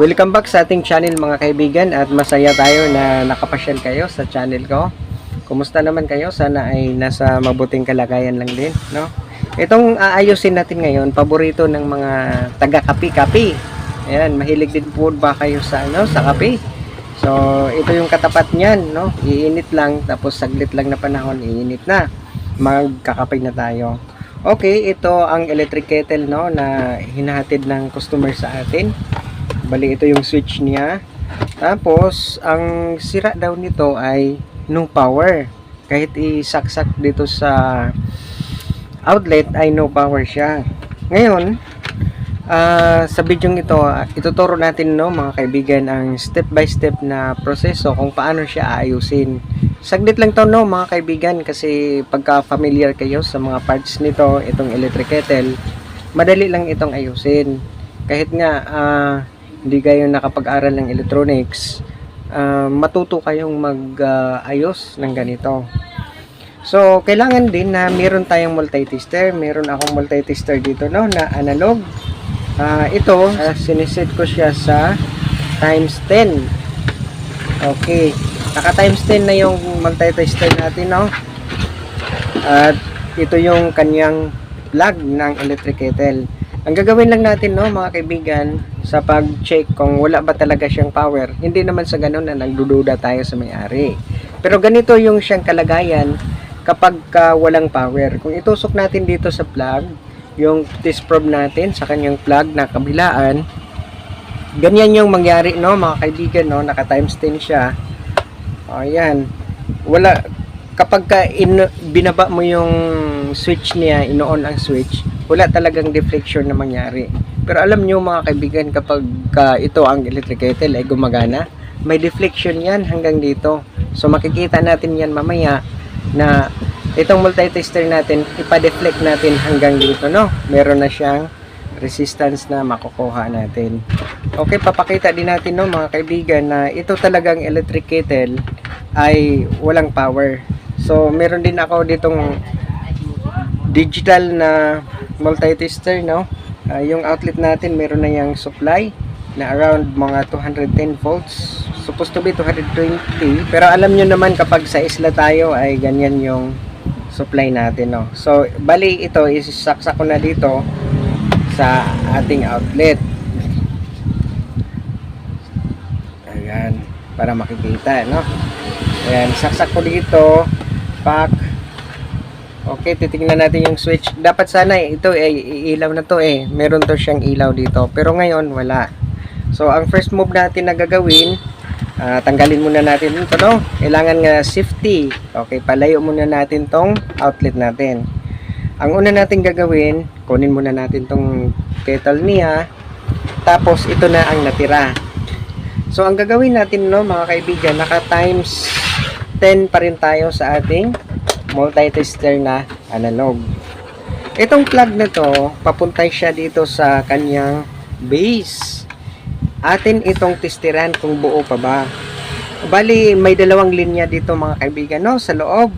Welcome back sa ating channel mga kaibigan at masaya tayo na nakapasyal kayo sa channel ko. Kumusta naman kayo? Sana ay nasa mabuting kalagayan lang din, no? Itong aayusin natin ngayon, paborito ng mga taga-kapi-kapi. Ayan, mahilig din po ba kayo sa ano, sa kape? So, ito yung katapat niyan, no? Iinit lang tapos saglit lang na panahon, iinit na. Magkakape na tayo. Okay, ito ang electric kettle no na hinahatid ng customer sa atin. Bali ito yung switch niya. Tapos ang sira daw nito ay no power. Kahit isaksak dito sa outlet ay no power siya. Ngayon, ah, sa video ito, ah, ituturo natin no mga kaibigan ang step by step na proseso kung paano siya aayusin. Saglit lang to no mga kaibigan kasi pagka familiar kayo sa mga parts nito, itong electric kettle, madali lang itong ayusin. Kahit nga ah, hindi kayo nakapag-aral ng electronics, ah, matuto kayong mag-ayos ng ganito. So, kailangan din na meron tayong multi-tester. Meron akong multi-tester dito no, na analog. Ah, ito, ah, siniset ko siya sa times 10. Okay. Naka times 10 na yung multi-tester natin, no? At ito yung kanyang plug ng electric kettle. Ang gagawin lang natin, no, mga kaibigan, sa pag-check kung wala ba talaga siyang power, hindi naman sa ganun na nagdududa tayo sa may-ari. Pero ganito yung siyang kalagayan kapag ka walang power. Kung itusok natin dito sa plug, yung test probe natin sa kanyang plug na kabilaan, ganyan yung mangyari, no, mga kaibigan, no, naka times 10 siya. O, yan. Wala, kapag ka in, binaba mo yung switch niya, ino-on ang switch, wala talagang deflection na mangyari. Pero alam nyo mga kaibigan, kapag ka ito ang electric kettle ay gumagana, may deflection yan hanggang dito. So makikita natin yan mamaya na itong multi-tester natin, ipa-deflect natin hanggang dito, no? Meron na siyang resistance na makukuha natin. Okay, papakita din natin, no, mga kaibigan, na ito talagang electric kettle ay walang power. So, meron din ako ditong digital na multi-tester, no? Ah, yung outlet natin, meron na yung supply na around mga 210 volts. Supposed to be 220. Pero alam nyo naman kapag sa isla tayo ay ganyan yung supply natin, no? So, bali ito, isasaksak ko na dito sa ating outlet. Ayan, para makikita, no? Ayan, saksak ko dito, pack. Okay, titingnan natin yung switch. Dapat sana eh, ito eh, ilaw na to eh. Meron to siyang ilaw dito. Pero ngayon, wala. So, ang first move natin na gagawin, ah, tanggalin muna natin ito, no? Kailangan nga safety. Okay, palayo muna natin tong outlet natin. Ang una natin gagawin, kunin muna natin tong kettle niya. Tapos, ito na ang natira. So, ang gagawin natin, no, mga kaibigan, naka times 10 pa rin tayo sa ating multi-tester na analog. Itong plug na to, papunta siya dito sa kanyang base. Atin itong testiran kung buo pa ba. Bali, may dalawang linya dito mga kaibigan, no, sa loob.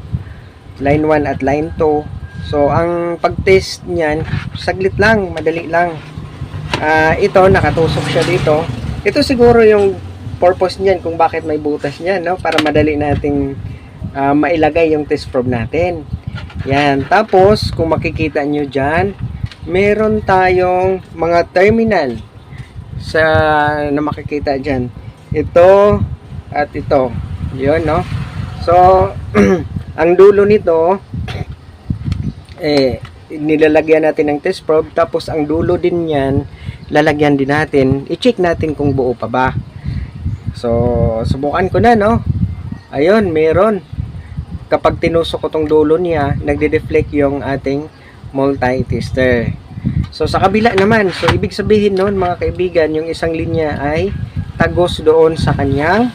Line 1 at line 2. So, ang pag-test niyan, saglit lang, madali lang. Ah, ito, nakatusok siya dito. Ito siguro yung purpose niyan kung bakit may butas niyan, no? Para madali nating ah, mailagay yung test probe natin. Yan. Tapos, kung makikita nyo dyan, meron tayong mga terminal sa na makikita dyan. Ito at ito. Yun, no? So, ang dulo nito, eh, nilalagyan natin ng test probe. Tapos, ang dulo din yan, lalagyan din natin. I-check natin kung buo pa ba. So, subukan ko na, no? Ayun, meron. Kapag tinusok ko tong dulo niya, nagde-deflect yung ating multi-tester. So, sa kabila naman, so ibig sabihin noon mga kaibigan, yung isang linya ay tagos doon sa kanyang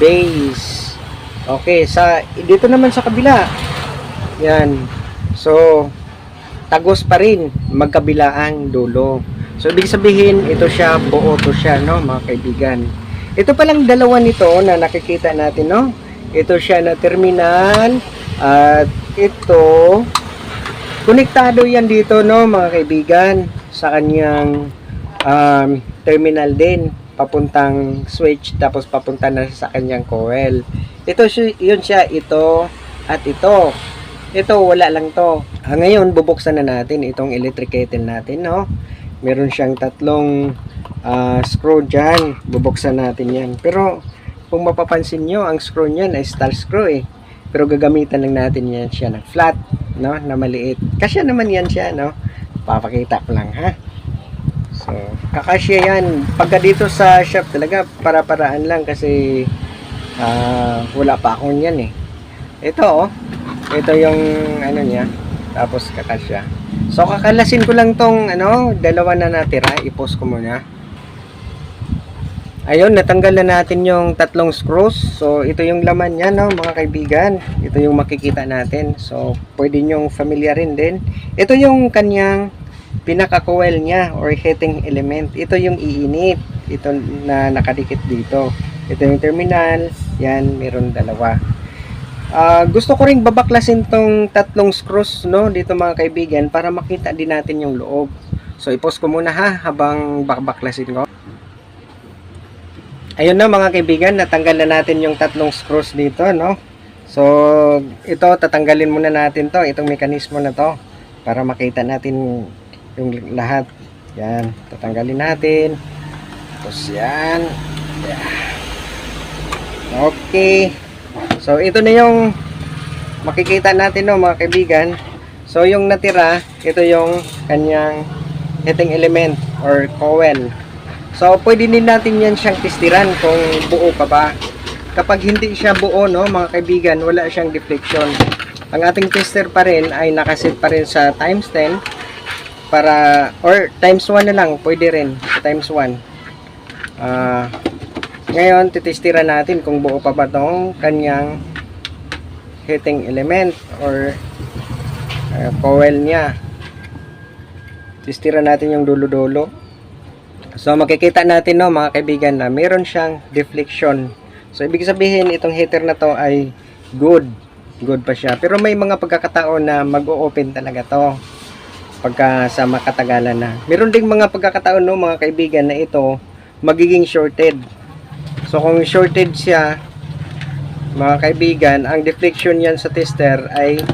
base. Okay, sa dito naman sa kabila. Yan. So, tagos pa rin magkabila ang dulo. So, ibig sabihin, ito siya, buo to siya, no, mga kaibigan. Ito palang dalawa nito na nakikita natin, no? Ito siya na terminal at ito Konektado yan dito, no, mga kaibigan, sa kanyang um, terminal din, papuntang switch, tapos papunta na sa kanyang coil. Ito, yun siya, ito, at ito. Ito, wala lang to. Ah, ngayon, bubuksan na natin itong electric kettle natin, no? Meron siyang tatlong ah, screw dyan. Bubuksan natin yan. Pero, kung mapapansin nyo, ang screw niyan ay steel screw eh. Pero gagamitan lang natin yan siya ng flat, no? Na maliit. Kasya naman yan siya, no? Papakita ko lang, ha? So, kakasya yan. Pagka dito sa shop talaga, para-paraan lang kasi ah, wala pa akong yan eh. Ito, oh. Ito yung ano niya. Tapos kakasya. So, kakalasin ko lang tong ano, dalawa na natira. I-post ko muna. Ayun, natanggal na natin yung tatlong screws. So, ito yung laman niya, no, mga kaibigan. Ito yung makikita natin. So, pwede nyong familiar rin din. Ito yung kanyang pinaka-coil niya or heating element. Ito yung iinit. Ito na nakadikit dito. Ito yung terminal. Yan, meron dalawa. Ah, gusto ko ring babaklasin tong tatlong screws no dito mga kaibigan para makita din natin yung loob. So, i-post ko muna ha habang babaklasin ko. Ayun na mga kaibigan, natanggal na natin yung tatlong screws dito, no? So, ito, tatanggalin muna natin to, itong mekanismo na to, para makita natin yung lahat. Yan, tatanggalin natin. Tapos yan. Yan. Okay. So, ito na yung makikita natin, no, mga kaibigan. So, yung natira, ito yung kanyang heating element or coil. So, pwede din natin yan siyang testiran kung buo pa ba. Kapag hindi siya buo, no, mga kaibigan, wala siyang deflection. Ang ating tester pa rin ay nakaset pa rin sa times 10 para, or times 1 na lang, pwede rin, times 1. Ah, ngayon, titestiran natin kung buo pa ba tong kanyang heating element or uh, coil niya. Testiran natin yung dulo-dulo. So makikita natin no mga kaibigan na meron siyang deflection. So ibig sabihin itong heater na to ay good. Good pa siya. Pero may mga pagkakataon na mag-o-open talaga to pagka sa makatagalan na. Meron ding mga pagkakataon no mga kaibigan na ito magiging shorted. So kung shorted siya mga kaibigan, ang deflection yan sa tester ay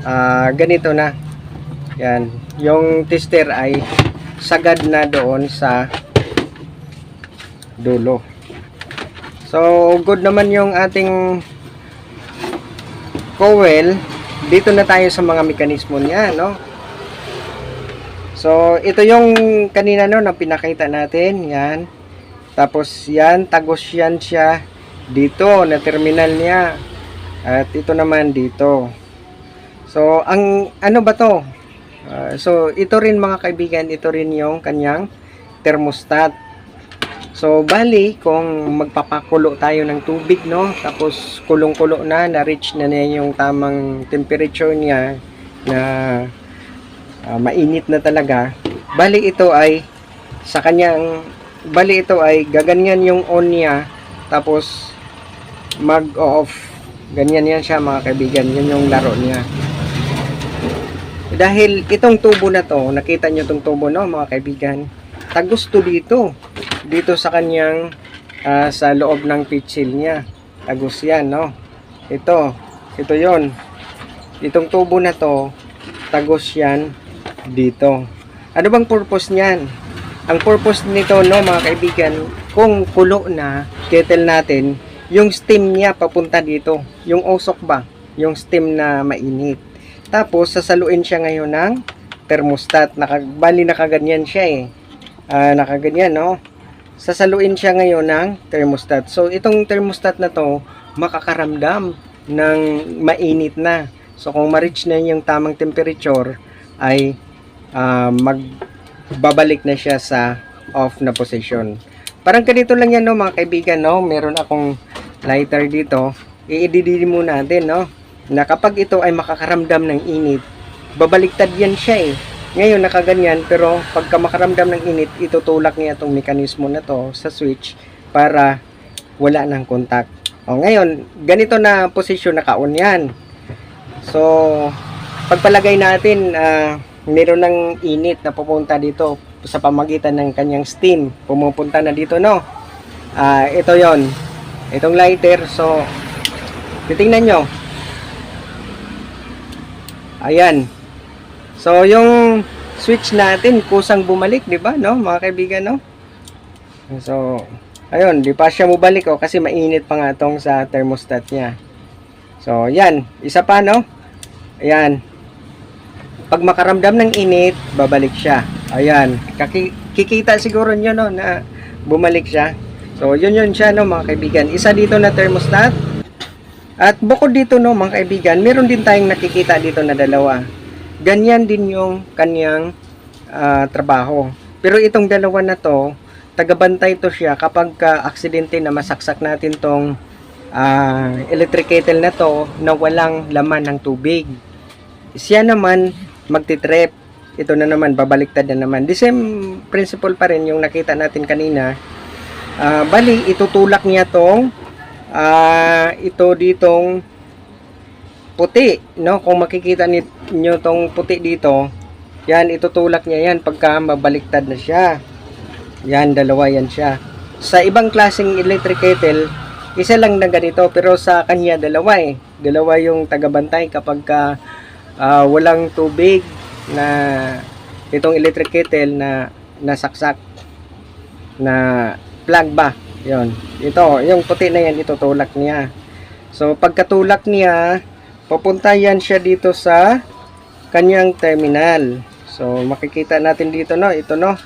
ah, ganito na. Yan. Yung tester ay sagad na doon sa dulo. So, good naman yung ating coil. Dito na tayo sa mga mekanismo niya, no? So, ito yung kanina no, na pinakita natin. Yan. Tapos, yan, tagos yan siya dito, na terminal niya. At ito naman dito. So, ang ano ba to? Ah, so, ito rin mga kaibigan, ito rin yung kanyang thermostat. So, bali, kung magpapakulo tayo ng tubig, no? Tapos, kulong-kulo na, na-reach na niya yung tamang temperature niya na ah, mainit na talaga. Bali, ito ay sa kanyang, bali ito ay gaganyan yung on niya, tapos mag-off. Ganyan yan siya mga kaibigan, yun yung laro niya. Dahil itong tubo na to, nakita nyo itong tubo no mga kaibigan, tagos to dito. Dito sa kanyang, ah, sa loob ng pitchil niya. Tagos yan no. Ito, ito yon Itong tubo na to, tagos yan dito. Ano bang purpose niyan? Ang purpose nito no mga kaibigan, kung kulo na kettle natin, yung steam niya papunta dito. Yung usok ba? Yung steam na mainit. Tapos, sasaluin siya ngayon ng thermostat. Naka, bali, nakaganyan siya eh. Ah, nakaganyan, no? Sasaluin siya ngayon ng thermostat. So, itong thermostat na to, makakaramdam ng mainit na. So, kung ma-reach na yung tamang temperature, ay ah, magbabalik na siya sa off na position. Parang ganito lang yan, no, mga kaibigan, no? Meron akong lighter dito. I-ididili muna natin, no? na kapag ito ay makakaramdam ng init, babaliktad yan siya eh. Ngayon nakaganyan, pero pagka makaramdam ng init, itutulak niya itong mekanismo na to sa switch para wala ng contact. O ngayon, ganito na posisyon naka-on yan. So, pagpalagay natin, ah, meron ng init na pupunta dito sa pamagitan ng kanyang steam. Pumupunta na dito, no? Ah, ito yon Itong lighter, so, titingnan nyo. Ayan. So, yung switch natin, kusang bumalik, di ba, no? Mga kaibigan, no? So, ayun, di pa siya mabalik, oh, kasi mainit pa nga tong sa thermostat niya. So, yan. Isa pa, no? Ayan. Pag makaramdam ng init, babalik siya. Ayan. Kikita siguro nyo, no, na bumalik siya. So, yun yun siya, no, mga kaibigan. Isa dito na thermostat. At bukod dito, no, mga kaibigan, meron din tayong nakikita dito na dalawa. Ganyan din yung kanyang ah, trabaho. Pero itong dalawa na to, tagabantay to siya kapag ka aksidente na masaksak natin tong ah, electric kettle na to na walang laman ng tubig. Siya naman magtitrip. Ito na naman, babaliktad na naman. The same principle pa rin yung nakita natin kanina. Ah, bali, itutulak niya tong ah, ito ditong puti, no? Kung makikita niyo tong puti dito, yan, itutulak niya yan pagka mabaliktad na siya. Yan, dalawa yan siya. Sa ibang klaseng electric kettle, isa lang na ganito, pero sa kanya dalawa eh. Dalawa yung tagabantay kapag ka, ah, walang tubig na itong electric kettle na nasaksak na plug ba. Yon. Ito, yung puti na yan, itutulak niya. So, pagkatulak niya, papunta yan siya dito sa kanyang terminal. So, makikita natin dito, no? Ito, no?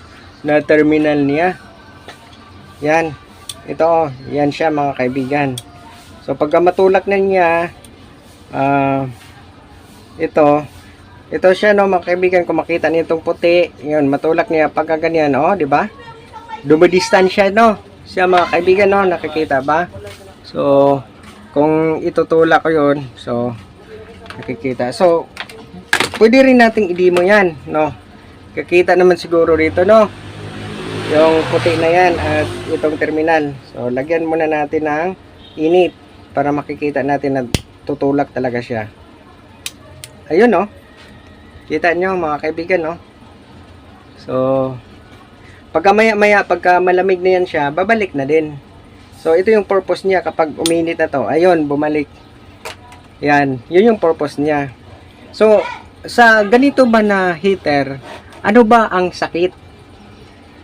Na terminal niya. Yan. Ito, oh. Yan siya, mga kaibigan. So, pagka matulak na niya, ah, ito, ito siya, no, mga kaibigan, kung makita niyo itong puti, yun, matulak niya, pagka ganyan, oh, di ba? Dumidistansya, no? Siya, mga kaibigan, no, nakikita ba? So, kung itutulak ko yun, so, nakikita. So, pwede rin nating i-demo yan, no? Kakita naman siguro rito, no? Yung puti na yan at itong terminal. So, lagyan muna natin ng init para makikita natin na tutulak talaga siya. Ayun, no? Kita nyo, mga kaibigan, no? So, pagka maya maya, pagka malamig na yan siya, babalik na din. So, ito yung purpose niya kapag uminit na to. Ayun, bumalik. Yan, yun yung purpose niya. So, sa ganito ba na heater, ano ba ang sakit?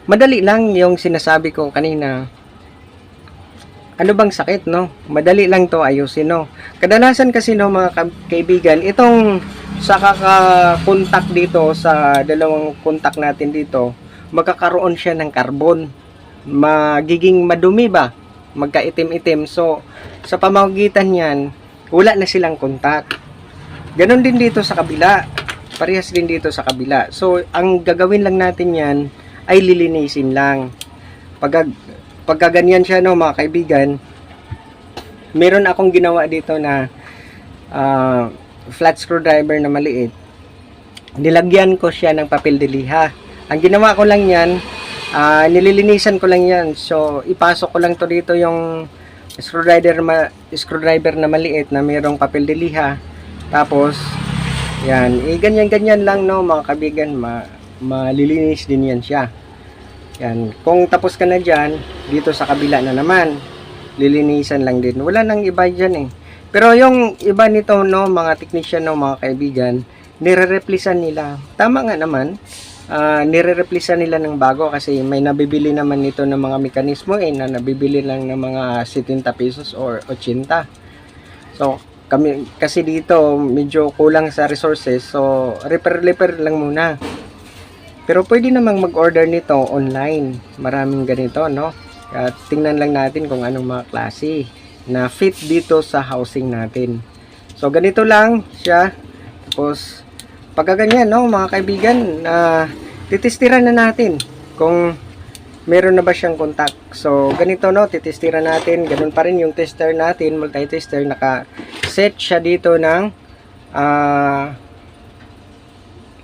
Madali lang yung sinasabi ko kanina. Ano bang sakit, no? Madali lang to ayusin, no? Kadalasan kasi, no, mga ka- kaibigan, itong sa kakakontak dito, sa dalawang kontak natin dito, magkakaroon siya ng carbon. Magiging madumi ba? Magkaitim-itim. So, sa pamamagitan niyan, wala na silang kontak. Ganon din dito sa kabila. Parehas din dito sa kabila. So, ang gagawin lang natin yan ay lilinisin lang. Pag, pagka ganyan siya, no, mga kaibigan, meron akong ginawa dito na ah, flat screwdriver na maliit. Nilagyan ko siya ng papel de liha. Ang ginawa ko lang yan, ah, nililinisan ko lang yan. So, ipasok ko lang to dito yung screwdriver, ma- screwdriver na maliit na mayroong papel de liha. Tapos, yan, eh, ganyan-ganyan lang no mga kabigan, ma malilinis din yan siya. Yan, kung tapos ka na dyan, dito sa kabila na naman, lilinisan lang din. Wala nang iba dyan eh. Pero yung iba nito no, mga technician no, mga kaibigan, nire-replisan nila. Tama nga naman, ah nire-replisan nila ng bago kasi may nabibili naman nito ng mga mekanismo eh, na nabibili lang ng mga 70 pesos or 80. So, kami kasi dito medyo kulang sa resources so repair-repair lang muna. Pero pwede namang mag-order nito online. Maraming ganito no? At tingnan lang natin kung anong mga klase na fit dito sa housing natin. So ganito lang siya. Tapos pagka ganyan no mga kaibigan na titistiran na natin kung meron na ba siyang contact. So, ganito no, titestira natin. Ganun pa rin yung tester natin, multi-tester. Naka-set siya dito ng ah,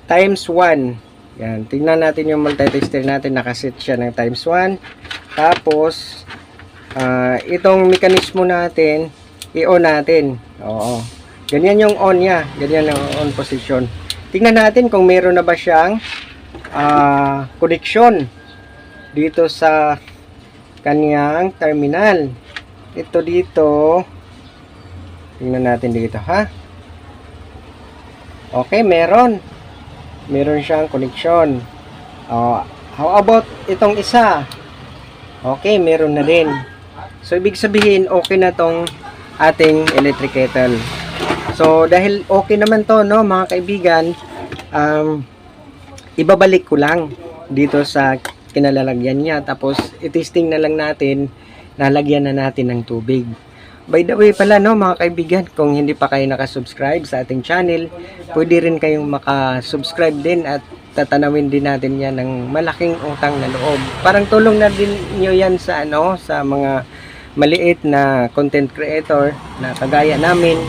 times 1. Yan, tingnan natin yung multi-tester natin. Naka-set siya ng times 1. Tapos, ah, itong mekanismo natin, i-on natin. Oo. Ganyan yung on niya. Ganyan yung on position. Tingnan natin kung meron na ba siyang ah, connection dito sa kanyang terminal. Ito dito. Tingnan natin dito ha. Okay, meron. Meron siyang connection. Oh, how about itong isa? Okay, meron na din. So, ibig sabihin, okay na tong ating electric kettle. So, dahil okay naman to, no, mga kaibigan, um, ibabalik ko lang dito sa kinalalagyan niya. Tapos, itesting na lang natin, nalagyan na natin ng tubig. By the way pala, no, mga kaibigan, kung hindi pa kayo nakasubscribe sa ating channel, pwede rin kayong makasubscribe din at tatanawin din natin yan ng malaking utang na loob. Parang tulong na din nyo yan sa ano, sa mga maliit na content creator na kagaya namin.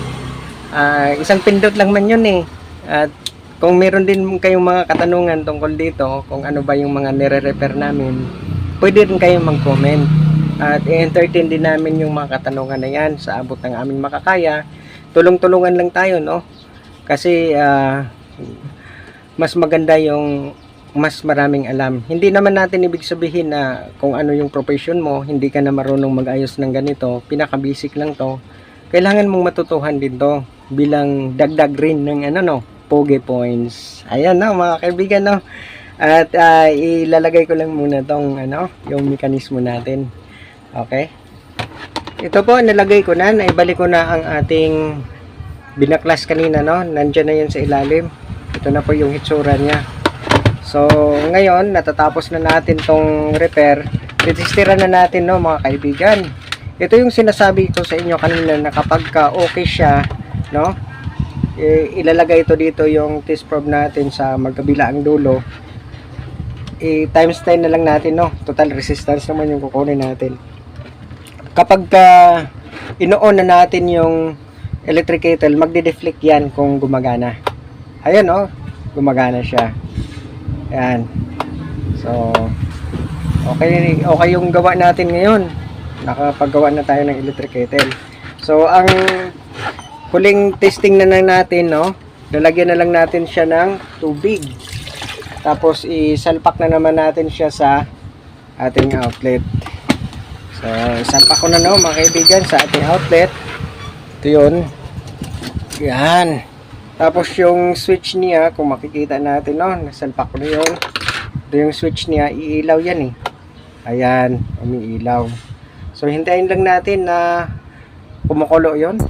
Ah, isang pindot lang man yun eh. At kung meron din kayong mga katanungan tungkol dito, kung ano ba yung mga nire-repair namin, pwede rin kayong mag-comment. At i-entertain din namin yung mga katanungan na yan sa abot ng aming makakaya. Tulong-tulungan lang tayo, no? Kasi ah, mas maganda yung mas maraming alam. Hindi naman natin ibig sabihin na kung ano yung profession mo, hindi ka na marunong mag-ayos ng ganito, pinaka-basic lang to. Kailangan mong matutuhan din to bilang dagdag rin ng ano no, poge points. Ayan no, mga kaibigan no. At ah, ilalagay ko lang muna tong ano, yung mekanismo natin. Okay? Ito po, nilagay ko na, naibalik ko na ang ating binaklas kanina no. Nandiyan na yan sa ilalim. Ito na po yung hitsura niya. So, ngayon, natatapos na natin tong repair. Titistira na natin, no, mga kaibigan. Ito yung sinasabi ko sa inyo kanina na kapag ka okay siya, no, eh, ilalagay ito dito yung test probe natin sa magkabila ang dulo. I times 10 na lang natin, no. Total resistance naman yung kukunin natin. Kapag ka ino-on na natin yung electric kettle, magde-deflect yan kung gumagana. Ayan, oh, gumagana siya. Ayan. So, okay, okay yung gawa natin ngayon. Nakapagawa na tayo ng electric kettle. So, ang huling testing na lang natin, no? Lalagyan na lang natin siya ng tubig. Tapos, isalpak na naman natin siya sa ating outlet. So, isalpak ko na, no, mga kaibigan, sa ating outlet. Ito yun. Yan. Tapos yung switch niya, kung makikita natin, no, nasalpak ko na yun. Ito yung switch niya, iilaw yan eh. Ayan, umiilaw. So, hintayin lang natin na kumukulo yon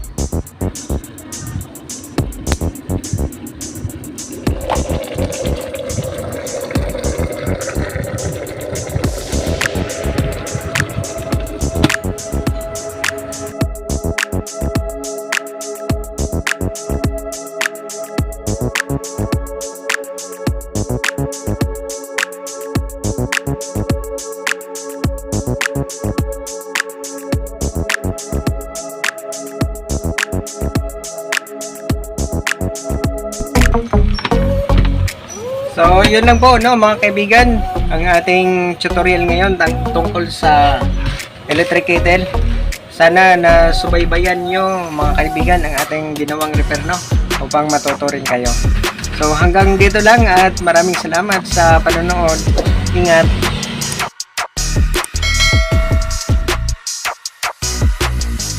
So, yun lang po, no, mga kaibigan. Ang ating tutorial ngayon tungkol sa electric kettle. Sana na subaybayan nyo, mga kaibigan, ang ating ginawang repair, no, upang matuto rin kayo. So, hanggang dito lang at maraming salamat sa panonood. Ingat!